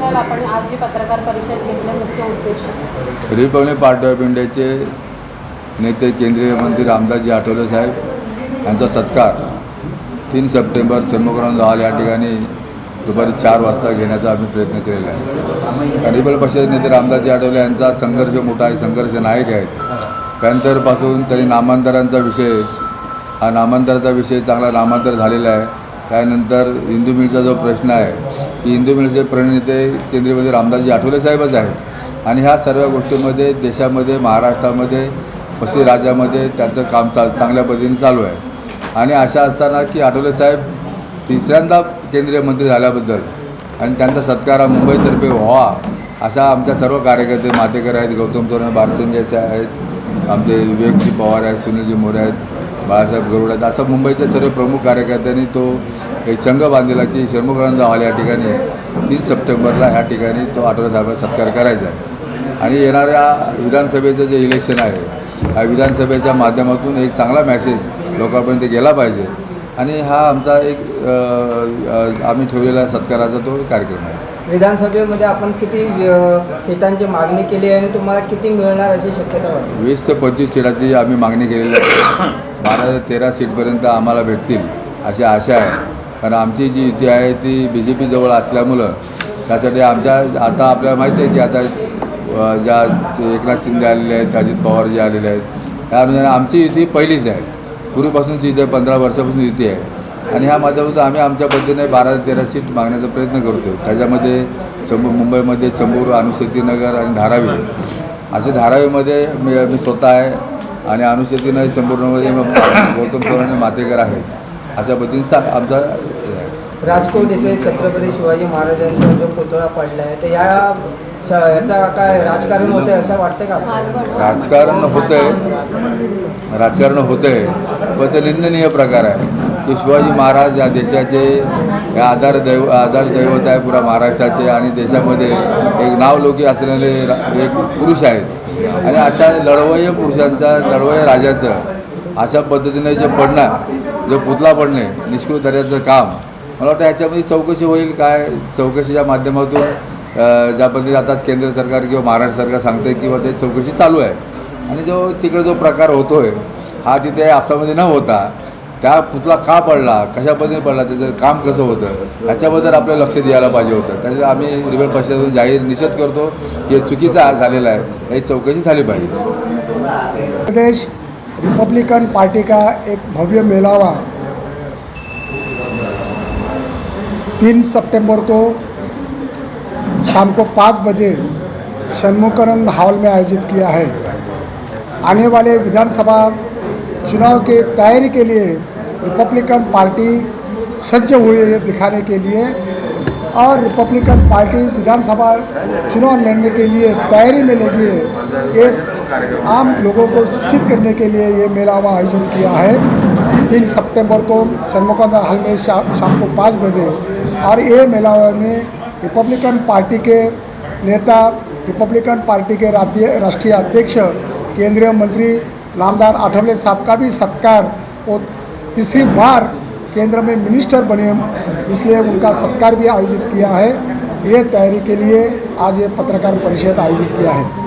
सांगाल आपण आज जी पत्रकार परिषद घेतली मुख्य उद्देश. रिपब्लिक पार्टी ऑफ इंडियाचे नेते केंद्रीय मंत्री रामदासजी आठवले साहेब यांचा सत्कार तीन सप्टेंबर सेमोग्राउंड हॉल या ठिकाणी दुपारी चार वाजता घेण्याचा आम्ही प्रयत्न केलेला आहे. रिपब्लिक पक्षाचे नेते रामदासजी आठवले यांचा संघर्ष मोठा आहे संघर्ष नायक आहेत. पॅन्थरपासून त्यांनी नामांतरांचा विषय हा नामांतराचा विषय चांगला नामांतर झालेला आहे. त्यानंतर हिंदू मिलचा जो प्रश्न आहे की हिंदू मिलचे प्रणेते केंद्रीय मंत्री रामदासजी आठवले साहेबच आहेत. आणि ह्या सर्व गोष्टींमध्ये देशामध्ये महाराष्ट्रामध्ये पश्चिम राज्यामध्ये त्यांचं काम चा चांगल्या पद्धतीने चालू आहे. आणि अशा असताना की आठवले साहेब तिसऱ्यांदा केंद्रीय मंत्री झाल्याबद्दल आणि त्यांचा सत्कार हा मुंबईतर्फे व्हावा अशा आमच्या सर्व कार्यकर्ते मातेकर आहेत गौतम चौरे बारसिंगेचे आहेत आमचे विवेकजी पवार आहेत सुनीलजी मोरे आहेत बाळासाहेब गरुड आहेत. असं मुंबईच्या सर्व प्रमुख कार्यकर्त्यांनी तो एक संघ बांधलेला की शर्मुखानंद हॉल या ठिकाणी तीन सप्टेंबरला ह्या ठिकाणी तो आठवले साहेबांचा सत्कार करायचा आहे. आणि येणाऱ्या विधानसभेचं जे इलेक्शन आहे या विधानसभेच्या माध्यमातून एक चांगला मॅसेज लोकांपर्यंत गेला पाहिजे. आणि हा आमचा एक आम्ही ठेवलेला सत्काराचा तो कार्यक्रम आहे. विधानसभेमध्ये आपण किती सीटांची मागणी केली आहे आणि तुम्हाला किती मिळणार अशी शक्यता वाटते? वीस ते पंचवीस सीटाची आम्ही मागणी केलेली आहे. बारा ते तेरा सीटपर्यंत आम्हाला भेटतील अशी आशा आहे. कारण आमची जी युती आहे ती बी जे पीजवळ असल्यामुळं त्यासाठी आमच्या आता आपल्याला माहिती आहे की आता ज्या एकनाथ शिंदे आलेले आहेत अजित पवार जे आलेले आहेत त्या अनुसार आमची युती पहिलीच आहे. पूर्वीपासूनची इथे पंधरा वर्षापासून युती आहे. आणि ह्या माध्यमातून आम्ही आमच्या पद्धतीने बारा ते तेरा सीट मागण्याचा प्रयत्न करतो त्याच्यामध्ये चंबू मुंबईमध्ये चंबूर अनुशक्तीनगर आणि धारावी. असे धारावीमध्ये मी मी स्वतः आहे. आणि अनुशक्तीनगर चंबूरमध्ये मग गौतम चव्हाण मातेकर आहेत. अशा पद्धतीचा आमचा. राजकोट येथे छत्रपती शिवाजी महाराजांचा जो पुतळा पडला आहे तर या याचा काय राजकारण होते असं वाटतं का राजकारण होतं आहे राजकारण होतं आहे पण ते निंदनीय प्रकार आहे की शिवाजी महाराज या देशाचे हे आधार दैव आधार दैवत आहे पुरा महाराष्ट्राचे आणि देशामध्ये एक नावलौकिक असलेले एक पुरुष आहेत. आणि अशा लढवय पुरुषांचा लढवय राजाचं अशा पद्धतीने जे पडणं जो पुतला पडणे निष्कृत दर्जाचं काम मला वाटतं ह्याच्यामध्ये चौकशी होईल काय? चौकशीच्या माध्यमातून ज्या पद्धतीने आताच केंद्र सरकार किंवा महाराष्ट्र सरकार सांगते किंवा ते चौकशी चालू आहे. आणि जो तिकडे जो प्रकार होतो आहे हा तिथे आपसामध्ये न होता त्या पुतळा का पडला कशा पद्धतीने पडला त्याचं काम कसं होतं ह्याच्याबद्दल आपल्याला लक्ष द्यायला पाहिजे होतं. त्याच्यात आम्ही रिबल पक्षातून जाहीर निषेध करतो की हे चुकीचा झालेला आहे याची चौकशी झाली पाहिजे. प्रदेश रिपब्लिकन पार्टी का एक भव्य मेलावा? तीन सितंबर को शाम को पाँच बजे षणमुखानंद हॉल में आयोजित किया है। आने वाले विधानसभा चुनाव के तैयारी के लिए रिपब्लिकन पार्टी सज्ज हुई है दिखाने के लिए। और रिपब्लिकन पार्टी विधानसभा चुनाव लड़ने के लिए तैयारी में लगी है। एक आम लोगों को सूचित करने के लिए ये मेलावा आयोजित किया है। तीन सितंबर को षणमुखानंद हॉल में शाम शाम को पाँच बजे। और ये मेलावा में रिपब्लिकन पार्टी के नेता, रिपब्लिकन पार्टी के राज्य राष्ट्रीय अध्यक्ष, केंद्रीय मंत्री नामदार आठवले साहब का भी सत्कार वो तीसरी बार केंद्र में मिनिस्टर बने, इसलिए उनका सत्कार भी आयोजित किया है। ये तैयारी के लिए आज ये पत्रकार परिषद आयोजित किया है।